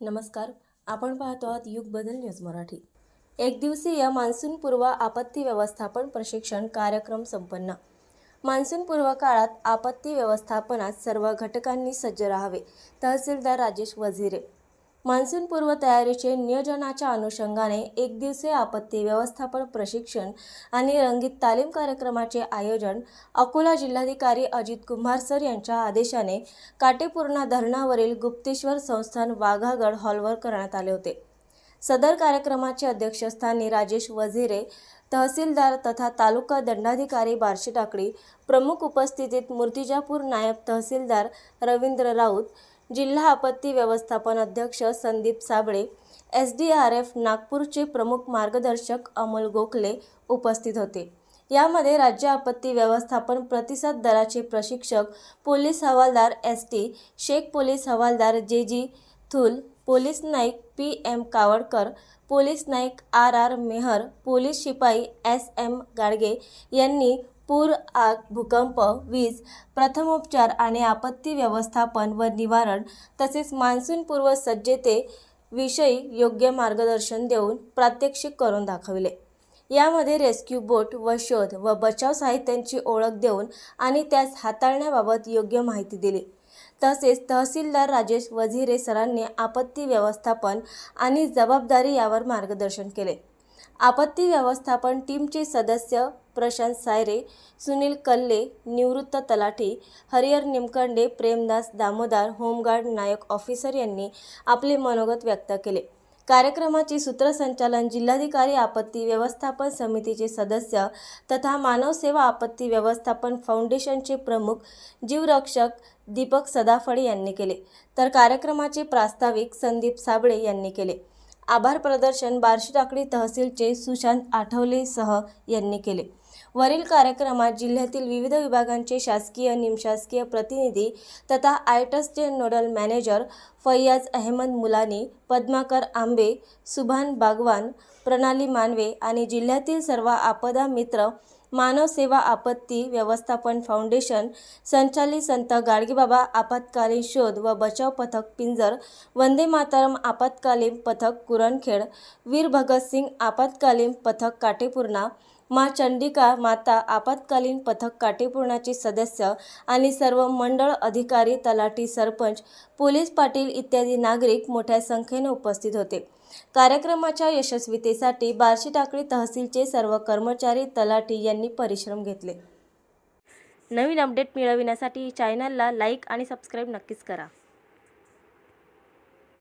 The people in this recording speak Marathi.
नमस्कार. आपण पाहतो आहात युग बदल न्यूज मराठी. एक दिवसीय मान्सूनपूर्व आपत्ती व्यवस्थापन प्रशिक्षण कार्यक्रम संपन्न. मान्सूनपूर्व काळात आपत्ती व्यवस्थापनात सर्व घटकांनी सज्ज राहावे तहसीलदार राजेश वझिरे. मान्सूनपूर्व तयारीचे नियोजनाच्या अनुषंगाने एक दिवसीय आपत्ती व्यवस्थापन प्रशिक्षण आणि रंगीत तालीम कार्यक्रमाचे आयोजन अकोला जिल्हाधिकारी अजित कुमार सर यांच्या आदेशाने काटेपूर्णा धरणावरील गुप्तेश्वर संस्थान वाघागड हॉलवर करण्यात आले होते. सदर कार्यक्रमाचे अध्यक्षस्थानी राजेश वझिरे तहसीलदार तथा तालुका दंडाधिकारी बार्शी टाकळी प्रमुख उपस्थितीत मूर्तिजापूर नायब तहसीलदार रवींद्र राऊत जिल्हा आपत्ती व्यवस्थापन अध्यक्ष Sandeep Sable S D R F नागपूरचे प्रमुख मार्गदर्शक अमोल गोखले उपस्थित होते. यामध्ये राज्य आपत्ती व्यवस्थापन प्रतिसाद दलाचे प्रशिक्षक पोलीस हवालदार एस टी शेख पोलीस हवालदार जे जी थुल पोलीस नाईक पी एम कावडकर पोलीस नाईक आर आर मेहर पोलीस शिपाई एस एम गाडगे यांनी पूर आग भूकंप वीज प्रथमोपचार आणि आपत्ती व्यवस्थापन व निवारण तसेच मान्सूनपूर्व सज्जते विषयी योग्य मार्गदर्शन देऊन प्रात्यक्षिक करून दाखविले. यामध्ये रेस्क्यू बोट व शोध व बचाव साहित्यांची ओळख देऊन आणि त्यास हाताळण्याबाबत योग्य माहिती दिली. तसेच तहसीलदार राजेश वझिरे सरांनी आपत्ती व्यवस्थापन आणि जबाबदारी यावर मार्गदर्शन केले. आपत्ती व्यवस्थापन टीमचे सदस्य प्रशांत सायरे सुनील कल्ले निवृत्त तलाठी हरिहर निमकंडे प्रेमदास दामोदार होमगार्ड नायक ऑफिसर यांनी आपले मनोगत व्यक्त केले. कार्यक्रमाचे सूत्रसंचालन जिल्हाधिकारी आपत्ती व्यवस्थापन समितीचे सदस्य तथा मानव सेवा आपत्ती व्यवस्थापन फाउंडेशनचे प्रमुख जीवरक्षक दीपक सदाफळे यांनी केले तर कार्यक्रमाचे प्रास्ताविक संदीप साबळे यांनी केले. आभार प्रदर्शन बार्शी टाकळी तहसीलचे सुशांत आठवलेसह यांनी केले. वरील कार्यक्रमात जिल्ह्यातील विविध विभागांचे शासकीय निमशासकीय प्रतिनिधी तथा आयटसचे नोडल मॅनेजर फैयाज अहमद मुलानी पद्माकर आंबे सुभान बागवान प्रणाली मानवे आणि जिल्ह्यातील सर्व आपदा मित्र मानव सेवा आपत्ती व्यवस्थापन फाउंडेशन संचालित संत गाडगेबाबा आपत्कालीन शोध व बचाव पथक पिंजर वंदे मातरम आपत्कालीन पथक कुरणखेड वीर भगतसिंग आपत्कालीन पथक काटेपूर्णा मा चंडिका माता आपत्कालीन पथक काटेपूर्णाचे सदस्य आणि सर्व मंडळ अधिकारी तलाठी सरपंच पोलीस पाटील इत्यादी नागरिक मोठ्या संख्येने उपस्थित होते. कार्यक्रमाच्या यशस्वीतेसाठी बार्शी टाकळी तहसीलचे सर्व कर्मचारी तलाठी यांनी परिश्रम घेतले. नवीन अपडेट मिळविण्यासाठी चॅनलला लाईक आणि सबस्क्राईब नक्कीच करा.